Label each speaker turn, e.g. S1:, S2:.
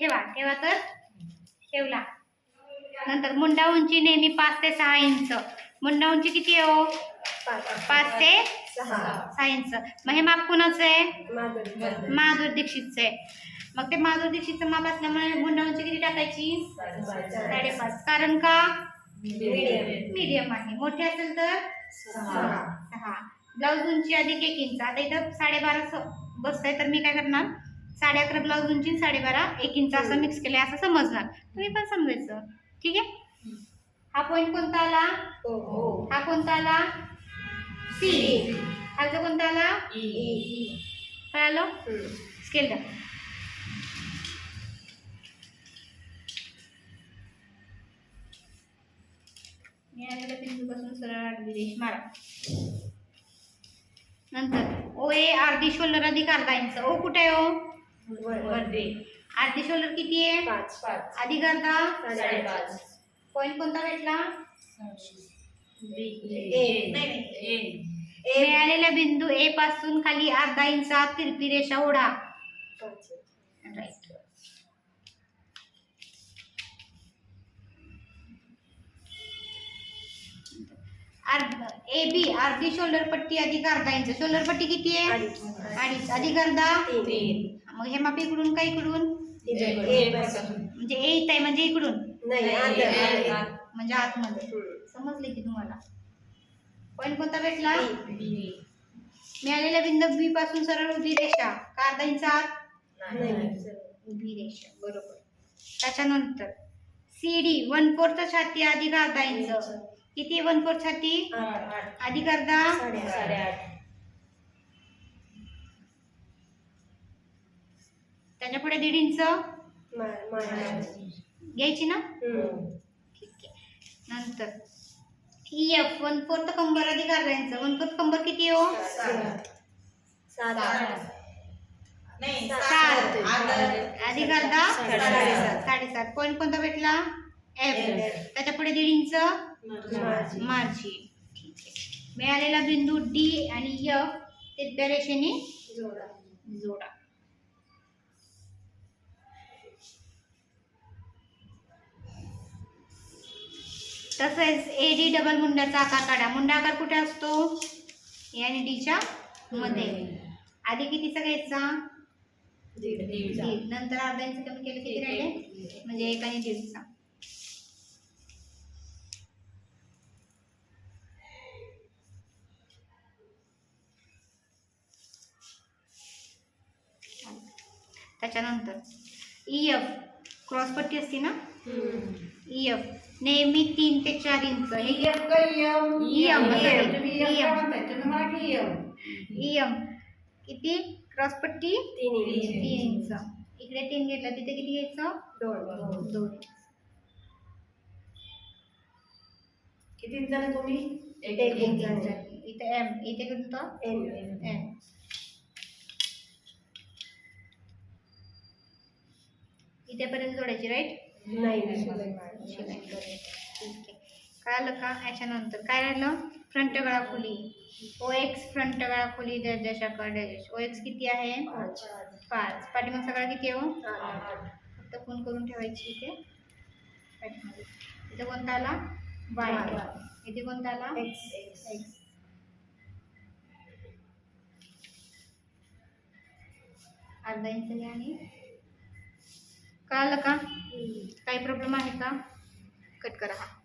S1: ठेवा ठेवा तर. ठेवला. नंतर मुंडा उंची नेहमी पाच ते सहा इंच. मुंडा उंची किती हो? पाच ते
S2: सहा.
S1: सहा इंच. मग हे माप कुणाचं आहे?
S2: माधुर
S1: दीक्षितचं आहे. मग ते माधुर दीक्षितचं माप असल्यामुळे मुंडा उंची किती टाकायची? साडेपाच. कारण का?
S2: मीडियम
S1: मीडियम आहे. मोठे असेल तर?
S2: सहा.
S1: ब्लाऊज उंची अधिक एक इंच. आता इथं साडेबारा स- बसतंय तर मी काय करणार? साडे अकरा ब्लाऊज उंची साडेबारा एक इंच असं मिक्स केलंय असं समजणार. तुम्ही पण समजायचं. ठीक आहे? हा पॉईंट कोणता आला?
S2: हो
S1: कोणता आला? सी खालचा कोणता आला? स्केल बिंदूपासून सरळ आडवी रेष मारा. नंतर. ओ ए अर्धी शोल्डर अधिक अर्धा इंच. ओ कुठे आहे ओ?
S2: वरती
S1: अर्धी शोल्डर किती आहे?
S2: पाच. पाच.
S1: अधिक अर्धा
S2: साडेपाच.
S1: पॉईंट कोणता भेटला? मिळालेला बिंदू ए पासून खाली अर्धा इंच तिरपी रेषा ओढा. राईट ए बी अर्धी शोल्डर पट्टी अधिक अर्धा इंच. शोल्डर पट्टी किती आहे?
S2: अडीच.
S1: अधिक अर्धा? मग हे माप इकडून का इकडून? म्हणजे ए इथं आहे म्हणजे इकडून?
S2: नाही आत
S1: म्हणजे आतमध्ये. समजले की तुम्हाला? पॉईंट कोणता भेटला? मिळालेल्या बिंदू बी पासून सरळ उभी रेषा. का अर्धा इंच आत? उभी रेषा. बरोबर. त्याच्यानंतर सी डी वन फोर्थ छाती अधिक अर्धा इंच. किती वन फोर्थ छाती? अधिक अर्धा? त्याच्या पुढे दीड इंच. घ्यायची ना? ठीक आहे. नंतर. ई एफ वन फोर्थ कंबर अधिक अर्धा इंच वन फोर्थ कंबर किती आहे हो? सात. अधिक अर्धा
S2: साडेसात.
S1: साडेसात. पॉईंट कोणता भेटला? एफ. त्याच्या पुढे दीड इंच. मार्जिन. ठीक आहे. मिळालेला बिंदू डी आणि एफ तिरप्या रेषेने जोडा. तसेच ए डी डबल मुंड्याचा आकार काढा. मुंडा आकार कुठे असतो? ए आणि डीच्या मध्ये. आधी कितीचा घ्यायचा? दीड नंतर अर्धा इंच कमी केलं किती राहिले? म्हणजे एक आणि दीडचा त्याच्यानंतर ई एफ क्रॉसपट्टी असते ना? ई एफ नेहमी तीन ते चार इंच. हे एम किती? क्रॉसपट्टी तीन इंच. इकडे तीन घेतलं तिथे किती घ्यायचं? दोन.
S2: किती इंचाने तुम्ही?
S1: एक इंच. इथे एम इथे कोणतं एम इथेपर्यंत जोडायची राईट
S2: नाही
S1: ठीक आहे. कळालं का? याच्यानंतर काय राहिलं फ्रंट गळा खोली ओ एक्स फ्रंट गळा खोली डॅश ओ एक्स किती आहे? पाच. पाठीमागचा गळा किती आहे हो? फक्त फोन करून ठेवायची इथे. पाठीमागे. इथे कोणता आला? वाय इथे कोणता आला? एक्स अर्धा इंच आणि कळालं का? काही प्रॉब्लेम आहे का? कट करा हा.